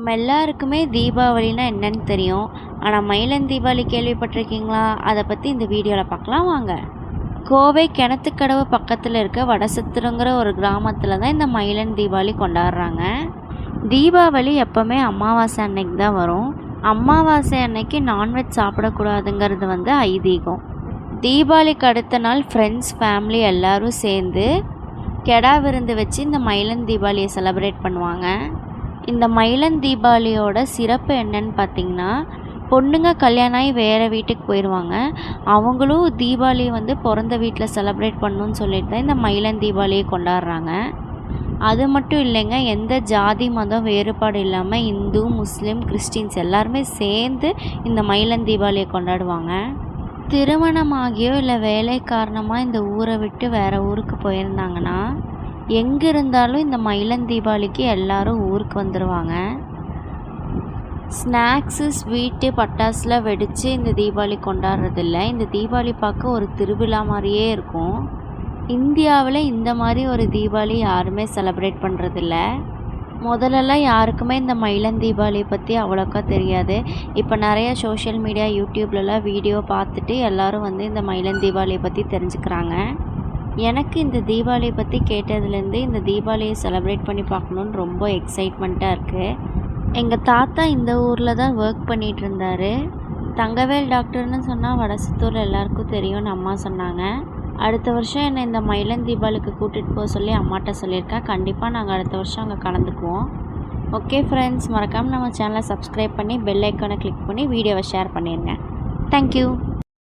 நம்ம எல்லாருக்குமே தீபாவளினா என்னன்னு தெரியும். ஆனால் மயிலன் தீபாவளி கேள்விப்பட்டிருக்கீங்களா? அதை பற்றி இந்த வீடியோவில் பார்க்கலாம் வாங்க. கோவை கிணத்துக்கடவு பக்கத்தில் இருக்க வடசத்துருங்கிற ஒரு கிராமத்தில் தான் இந்த மயிலன் தீபாவளி கொண்டாடுறாங்க. தீபாவளி எப்போவுமே அமாவாசை அன்னைக்கு தான் வரும். அமாவாசை அன்னைக்கு நான்வெஜ் சாப்பிடக்கூடாதுங்கிறது வந்து ஐதீகம். தீபாவளிக்கு அடுத்த நாள் ஃப்ரெண்ட்ஸ் ஃபேமிலி எல்லோரும் சேர்ந்து கெடா விருந்து வச்சு இந்த மயிலன் தீபாவளியை செலப்ரேட் பண்ணுவாங்க. இந்த மயிலன் தீபாவளியோட சிறப்பு என்னன்னு பார்த்தீங்கன்னா பொண்ணுங்க கல்யாணம் ஆகி வேறு வீட்டுக்கு போயிடுவாங்க அவங்களும் தீபாவளி வந்து பிறந்த வீட்டில் செலப்ரேட் பண்ணணும்னு சொல்லிட்டு தான் இந்த மயிலன் தீபாவளியை கொண்டாடுறாங்க. அது மட்டும் இல்லைங்க எந்த ஜாதி மதம் வேறுபாடு இல்லாமல் இந்து முஸ்லீம் கிறிஸ்டின்ஸ் எல்லாருமே சேர்ந்து இந்த மயிலன் தீபாவளியை கொண்டாடுவாங்க. திருமணமாகியோ இல்லை வேலை காரணமாக இந்த ஊரை விட்டு வேறு ஊருக்கு போயிருந்தாங்கன்னா எங்கே இருந்தாலும் இந்த மயிலன் தீபாவளிக்கு எல்லாரும் ஊருக்கு வந்துடுவாங்க ஸ்நாக்ஸு ஸ்வீட்டு பட்டாசுலாம் வெடித்து இந்த தீபாவளி கொண்டாடுறதில்ல. இந்த தீபாவளி பார்க்க ஒரு திருவிழா மாதிரியே இருக்கும். இந்தியாவில் இந்த மாதிரி ஒரு தீபாவளி யாருமே செலப்ரேட் பண்ணுறதில்ல முதல்லலாம் யாருக்குமே இந்த மயிலன் தீபாவளியை பற்றி அவ்வளோக்கா தெரியாது. இப்போ நிறைய சோஷியல் மீடியா யூடியூப்லலாம் வீடியோ பார்த்துட்டு எல்லோரும் வந்து இந்த மயிலன் தீபாவளியை பற்றி தெரிஞ்சுக்கிறாங்க. எனக்கு இந்த தீபாவளியை பற்றி கேட்டதுலேருந்து இந்த தீபாவளியை செலப்ரேட் பண்ணி பார்க்கணுன்னு ரொம்ப எக்ஸைட்மெண்ட்டாக இருக்குது எங்கள் தாத்தா இந்த ஊரில் தான் ஒர்க் பண்ணிகிட்டு இருந்தார். தங்கவேல் டாக்டர்னு சொன்னால் வடசத்தூர் எல்லாருக்கும் தெரியும்னு அம்மா சொன்னாங்க. அடுத்த வருஷம் என்னை இந்த மயிலன் தீபாவளிக்கு கூட்டிகிட்டு போக சொல்லி அம்மாட்ட சொல்லியிருக்கேன் கண்டிப்பாக நாங்கள் அடுத்த வருஷம் அங்கே கலந்துக்குவோம். ஓகே ஃப்ரெண்ட்ஸ் மறக்காமல் நம்ம சேனலை சப்ஸ்கிரைப் பண்ணி பெல் ஐக்கானை கிளிக் பண்ணி வீடியோவை ஷேர் பண்ணிடுங்க தேங்க்யூ